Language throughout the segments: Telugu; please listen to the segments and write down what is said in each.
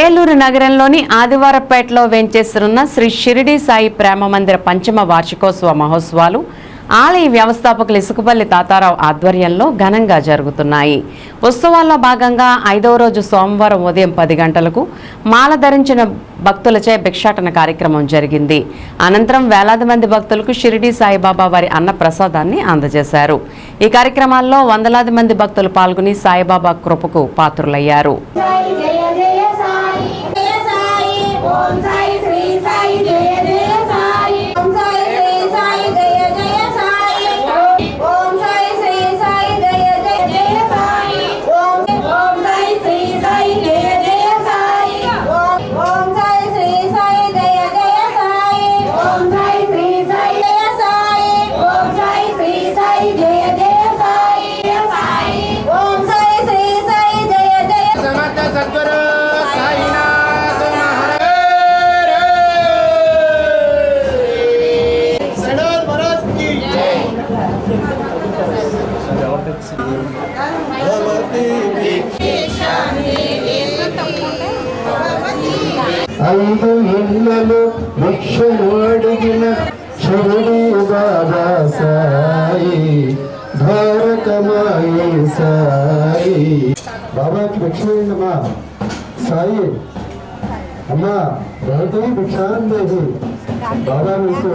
ఏలూరు నగరంలోని ఆదివారపేటలో వెంచేస్తున్న శ్రీ షిరిడి సాయి ప్రేమ మందిర పంచమ వార్షికోత్సవ మహోత్సవాలు ఆలయ వ్యవస్థాపకులు ఇసుకపల్లి తాతారావు ఆధ్వర్యంలో ఘనంగా జరుగుతున్నాయి. ఉత్సవాల్లో భాగంగా ఐదవ రోజు సోమవారం ఉదయం పది గంటలకు మాల ధరించిన భక్తులచే భిక్షాటన కార్యక్రమం జరిగింది. అనంతరం వేలాది మంది భక్తులకు షిరిడి సాయిబాబా వారి అన్న ప్రసాదాన్ని అందజేశారు. ఈ కార్యక్రమాల్లో వందలాది మంది భక్తులు పాల్గొని సాయిబాబా కృపకు పాత్రులయ్యారు. ఐదు ఇళ్ళలు భిక్షను అడిగిన షిరిడి బాబా సాయి ద్వారకమాయి సాయి. బాబాకి భిక్ష అయిందమ్మా సాయి అమ్మా భగవతి భిక్షాందేవి బాబా మీకు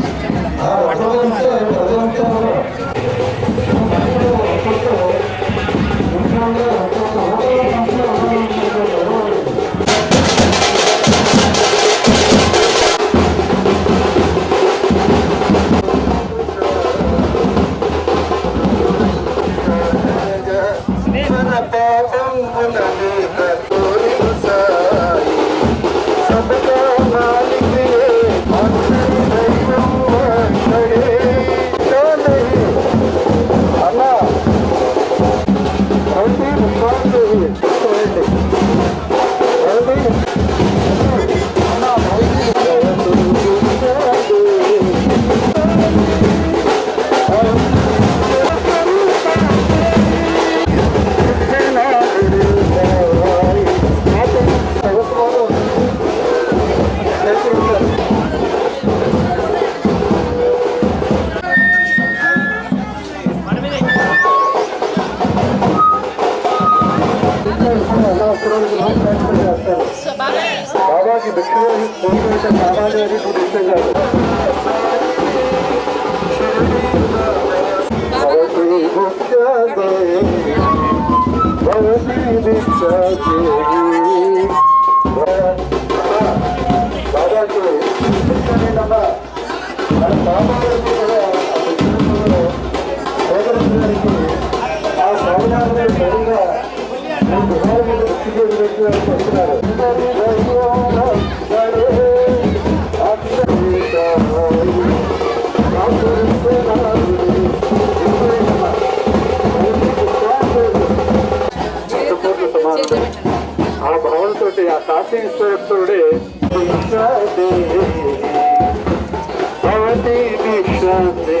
భిక్ష బాబాకి భిక్ష లేదమ్మా మన బాబా గారికి కూడా ఆ భిక్షను సేకరించడానికి ఆ స్వామినాథుడే స్వయంగా మీ గృహాల మీద భిక్ష చేసినట్టు అని చెప్తున్నారు ఆ భావంతో ఆ కాశీ ఈశ్వరేశ్వరుడే భవతి దీక్షాదే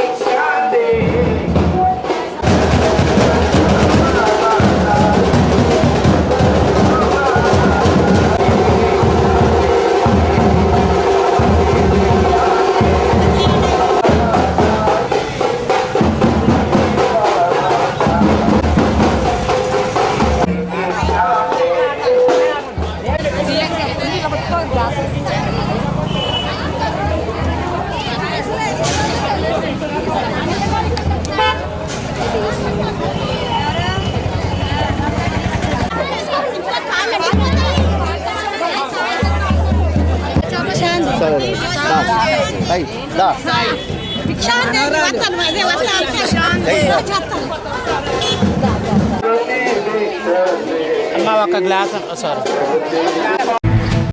طيب لا لا